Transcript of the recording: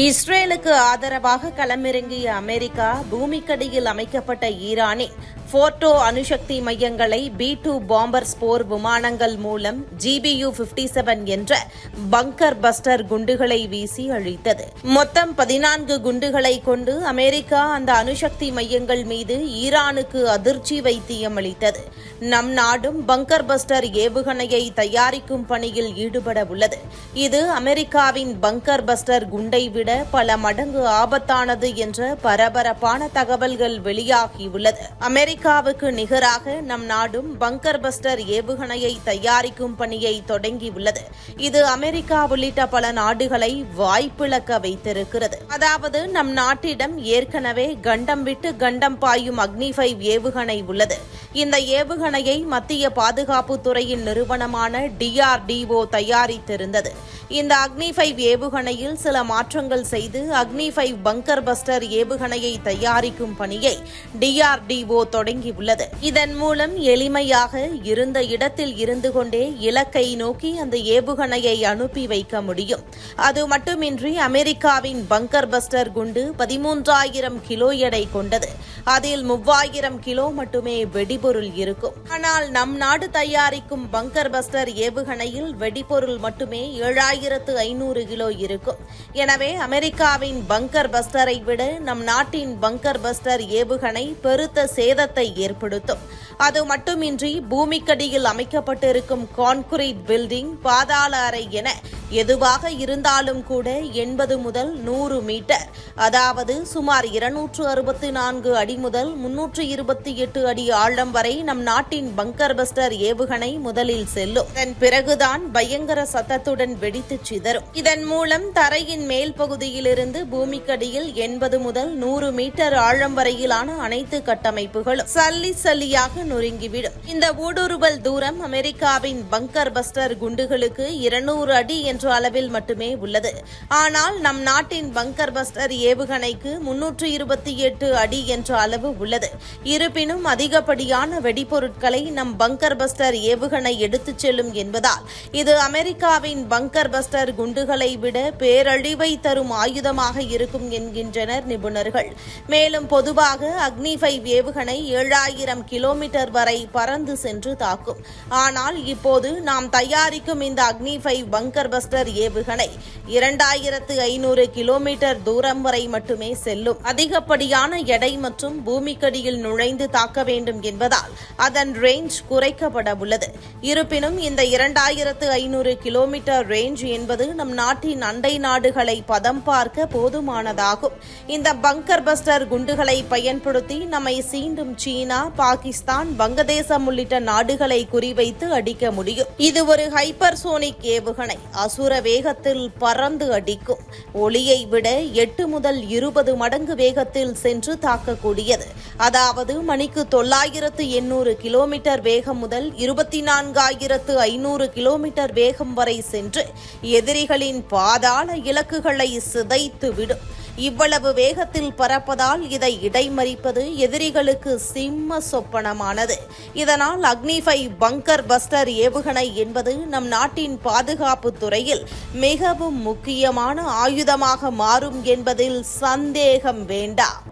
இஸ்ரேலுக்கு ஆதரவாக களமிறங்கிய அமெரிக்கா பூமிக்கடியில் அமைக்கப்பட்ட ஈரானின் போர்டோ அணுசக்தி மையங்களை பி டூ பாம்பர்ஸ் போர் விமானங்கள் மூலம் ஜிபியு பிப்டி செவன் என்ற பங்கர் பஸ்டர் குண்டுகளை வீசி அழித்தது. மொத்தம் பதினான்கு குண்டுகளை கொண்டு அமெரிக்கா அந்த அணுசக்தி மையங்கள் மீது ஈரானுக்கு அதிர்ச்சி வைத்தியம் அளித்தது. நம் நாடும் பங்கர் பஸ்டர் ஏவுகணையை தயாரிக்கும் பணியில் ஈடுபட உள்ளது. இது அமெரிக்காவின் பங்கர் பஸ்டர் குண்டை விட பல மடங்கு ஆபத்தானது என்ற பரபரப்பான தகவல்கள் வெளியாகியுள்ளது அமெரிக்காவுக்கு நிகராக நம் நாடும் பங்கர் பஸ்டர் ஏவுகணையை தயாரிக்கும் பணியை தொடங்கியுள்ளது இது அமெரிக்கா உள்ளிட்ட பல நாடுகளை வாய்ப்பிழக்க வைத்திருக்கிறது. அதாவது நம் நாட்டிடம் ஏற்கனவே கண்டம் விட்டு கண்டம் பாயும் அக்னி ஃபைவ் ஏவுகணை உள்ளது. இந்த ஏவுகணையை மத்திய பாதுகாப்பு துறையின் நிறுவனமான டிஆர்டிஓ தயாரித்திருந்தது. இந்த அக்னி ஃபைவ் ஏவுகணையில் சில மாற்றங்கள் செய்து அக்னி ஃபைவ் பங்கர் பஸ்டர் ஏவுகணையை தயாரிக்கும் பணியை டிஆர்டிஓ தொடங்கியுள்ளது. இதன் மூலம் எளிமையாக இருந்த இடத்தில் இருந்து கொண்டே இலக்கை நோக்கி அந்த ஏவுகணையை அனுப்பி வைக்க முடியும். அது மட்டுமின்றி அமெரிக்காவின் பங்கர் பஸ்டர் குண்டு பதிமூன்றாயிரம் கிலோ எடை கொண்டது. அதில் மூவாயிரம் கிலோ மட்டுமே வெடி வெடிபொருள் இருக்கும். ஆனால் நம் நாடு தயாரிக்கும் பங்கர் பஸ்டர் ஏவுகணையில் வெடிபொருள் மட்டுமே ஏழாயிரத்து ஐநூறு கிலோ இருக்கும். எனவே அமெரிக்காவின் பங்கர் பஸ்டரை விட நம் நாட்டின் பங்கர் பஸ்டர் ஏவுகணை பெருத்த சேதத்தை ஏற்படுத்தும். அது மட்டுமின்றி பூமிக்கடியில் அமைக்கப்பட்டிருக்கும் கான்கிரீட் பில்டிங் பாதாள அறை என எதுவாக இருந்தாலும் கூட எண்பது முதல் நூறு மீட்டர். அதாவது சுமார் இருநூற்று அறுபத்தி நான்கு அடி முதல் முன்னூற்று இருபத்தி எட்டு அடி ஆழம் வரை நம் நாட்டின் பங்கர் பஸ்டர் ஏவுகணை முதலில் செல்லும். அதன் பிறகுதான் பயங்கர சத்தத்துடன் வெடித்து சிதறும். இதன் மூலம் தரையின் மேல் பகுதியிலிருந்து பூமிக்கடியில் எண்பது முதல் நூறு மீட்டர் ஆழம் வரையிலான அனைத்து கட்டமைப்புகளும் சல்லி சல்லியாக நொறுங்கிவிடும். இந்த ஊடுருவல் தூரம் அமெரிக்காவின் பங்கர் பஸ்டர் குண்டுகளுக்கு இருநூறு அடி என்ற அளவில் மட்டுமே உள்ளது. ஆனால் நம் நாட்டின் பங்கர் பஸ்டர் ஏவுகணைக்கு முன்னூற்று இருபத்தி எட்டு அடி என்ற அளவு உள்ளது. இருப்பினும் அதிகப்படியான வெடிபொருட்களை நம் பங்கர் பஸ்டர் ஏவுகணை எடுத்துச் செல்லும் என்பதால் இது அமெரிக்காவின் பங்கர் பஸ்டர் குண்டுகளை விட பேரழிவை தரும் ஆயுதமாக இருக்கும் என்கின்றனர் நிபுணர்கள். மேலும் பொதுவாக அக்னி ஃபைவ் ஏவுகணை ஏழாயிரம் கிலோமீட்டர் வரை பறந்து சென்று தாக்கும். ஆனால் இப்போது நாம் தயாரிக்கும் இந்த அக்னி ஃபைவ் பங்கர் பஸ்டர் ஏவுகணை இரண்டாயிரத்து ஐநூறு கிலோமீட்டர் தூரம் வரை மட்டுமே செல்லும். அதிகப்படியான எடை மற்றும் பூமிக்கடியில் நுழைந்து தாக்க வேண்டும் என்பதால் இருப்பதால் அதன் ரேஞ்ச் குறைக்கப்பட உள்ளது இருப்பினும் இந்த இரண்டாயிரத்து ஐநூறு கிலோமீட்டர் ரேஞ்ச் என்பது நம் நாட்டின் அண்டை நாடுகளை பதம் பார்க்க போதுமானதாகும். இந்த பங்கர் பஸ்டர் குண்டுகளை பயன்படுத்தி நம்மை சீண்டும் சீனா பாகிஸ்தான் வங்கதேசம் உள்ளிட்ட நாடுகளை குறிவைத்து அடிக்க முடியும். இது ஒரு ஹைப்பர்சோனிக் ஏவுகணை. அசுர வேகத்தில் பறந்து அடிக்கும். ஒளியை விட எட்டு முதல் இருபது மடங்கு வேகத்தில் சென்று தாக்கக்கூடியது. அதாவது மணிக்கு தொள்ளாயிரத்து எண்ணூறு கிலோமீட்டர் வேகம் முதல் இருபத்தி நான்காயிரத்து ஐநூறு கிலோமீட்டர் வேகம் வரை சென்று எதிரிகளின் பாதாள இலக்குகளை சிதைத்து விடும் இவ்வளவு வேகத்தில் பறப்பதால் இதை இடைமறிப்பது எதிரிகளுக்கு சிம்ம சொப்பனமானது. இதனால் அக்னிஃபை பங்கர் பஸ்டர் ஏவுகணை என்பது நம் நாட்டின் பாதுகாப்பு துறையில் மிகவும் முக்கியமான ஆயுதமாக மாறும் என்பதில் சந்தேகம் வேண்டாம்.